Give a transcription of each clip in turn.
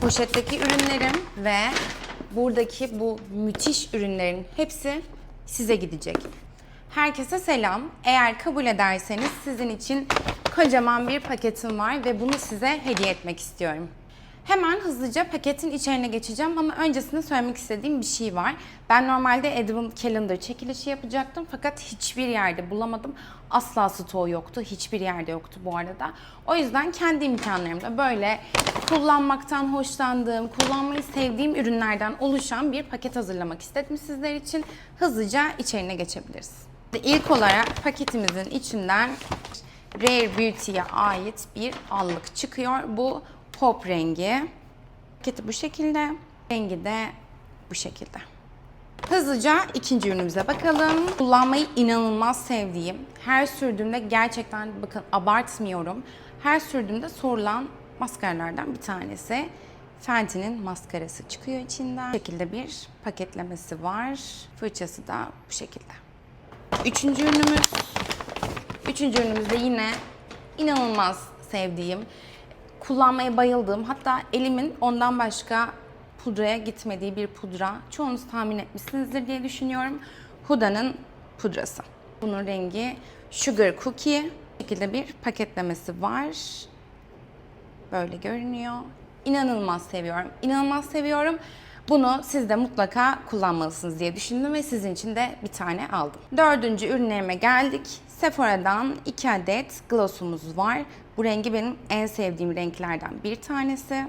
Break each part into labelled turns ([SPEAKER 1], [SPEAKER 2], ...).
[SPEAKER 1] Poşetteki ürünlerim ve buradaki bu müthiş ürünlerin hepsi size gidecek. Herkese selam. Eğer kabul ederseniz sizin için kocaman bir paketim var ve bunu size hediye etmek istiyorum. Hemen hızlıca paketin içerine geçeceğim ama öncesinde söylemek istediğim bir şey var. Ben normalde Advent Calendar çekilişi yapacaktım fakat hiçbir yerde bulamadım. Asla stoğu yoktu. Hiçbir yerde yoktu bu arada. O yüzden kendi imkanlarımla böyle kullanmaktan hoşlandığım, kullanmayı sevdiğim ürünlerden oluşan bir paket hazırlamak istedim sizler için. Hızlıca içerine geçebiliriz. İlk olarak paketimizin içinden Rare Beauty'ye ait bir allık çıkıyor. Bu pop rengi. Paketi bu şekilde. Rengi de bu şekilde. Hızlıca ikinci ürünümüze bakalım. Kullanmayı inanılmaz sevdiğim, her sürdüğümde gerçekten bakın abartmıyorum. Her sürdüğümde sorulan maskaralardan bir tanesi. Fenty'nin maskarası çıkıyor içinden. Bu şekilde bir paketlemesi var. Fırçası da bu şekilde. Üçüncü ürünümüz. Üçüncü ürünümüz de yine inanılmaz sevdiğim, kullanmaya bayıldığım, hatta elimin ondan başka pudraya gitmediği bir pudra. Çoğunuz tahmin etmişsinizdir diye düşünüyorum. Huda'nın pudrası. Bunun rengi Sugar Cookie. Bu şekilde bir paketlemesi var. Böyle görünüyor. İnanılmaz seviyorum. İnanılmaz seviyorum. Bunu siz de mutlaka kullanmalısınız diye düşündüm ve sizin için de bir tane aldım. Dördüncü ürünlerime geldik. Sephora'dan 2 adet glossumuz var. Bu rengi benim en sevdiğim renklerden bir tanesi.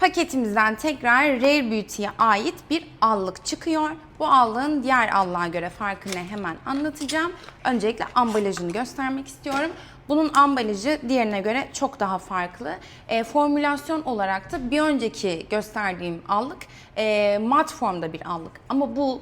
[SPEAKER 1] Paketimizden tekrar Rare Beauty'ye ait bir allık çıkıyor. Bu allığın diğer allığa göre farkını hemen anlatacağım. Öncelikle ambalajını göstermek istiyorum. Bunun ambalajı diğerine göre çok daha farklı. E, formülasyon olarak da bir önceki gösterdiğim allık e, mat formda bir allık. Ama bu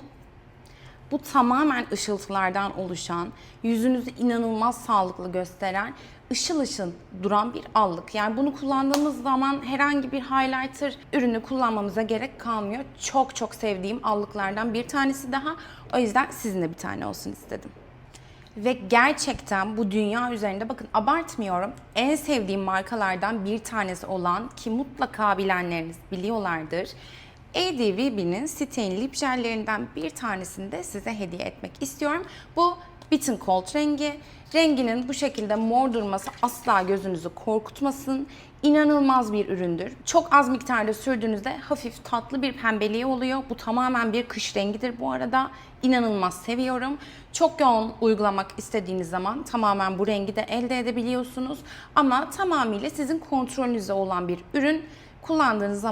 [SPEAKER 1] bu tamamen ışıltılardan oluşan, yüzünüzü inanılmaz sağlıklı gösteren, ışıl ışıl duran bir allık. Yani bunu kullandığımız zaman herhangi bir highlighter ürünü kullanmamıza gerek kalmıyor. Çok çok sevdiğim allıklardan bir tanesi daha. O yüzden sizin de bir tane olsun istedim. Ve gerçekten bu dünya üzerinde bakın abartmıyorum. En sevdiğim markalardan bir tanesi olan ki mutlaka bilenleriniz biliyorlardır. ADVB'nin Stain lip jellerinden bir tanesini de size hediye etmek istiyorum. Bu Bitin Cold rengi. Renginin bu şekilde mor durması asla gözünüzü korkutmasın. İnanılmaz bir üründür. Çok az miktarda sürdüğünüzde hafif tatlı bir pembeliği oluyor. Bu tamamen bir kış rengidir bu arada. İnanılmaz seviyorum. Çok yoğun uygulamak istediğiniz zaman tamamen bu rengi de elde edebiliyorsunuz. Ama tamamıyla sizin kontrolünüzde olan bir ürün kullandığınız zaman